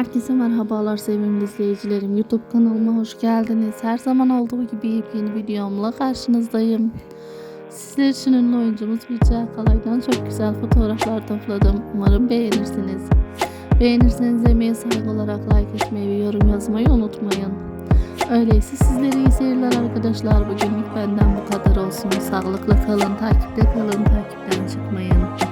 Herkese merhabalar sevimli izleyicilerim. YouTube kanalıma hoş geldiniz. Her zaman olduğu gibi yepyeni videomla karşınızdayım. Sizler için ünlü oyuncumuz Birce Akalay'dan çok güzel fotoğraflar topladım. Umarım beğenirsiniz. Beğenirseniz emeğe saygı olarak like etmeyi ve yorum yazmayı unutmayın. Öyleyse sizlere iyi seyirler arkadaşlar. Bugünlük benden bu kadar olsun. Sağlıklı kalın, takipte kalın, takipten çıkmayın.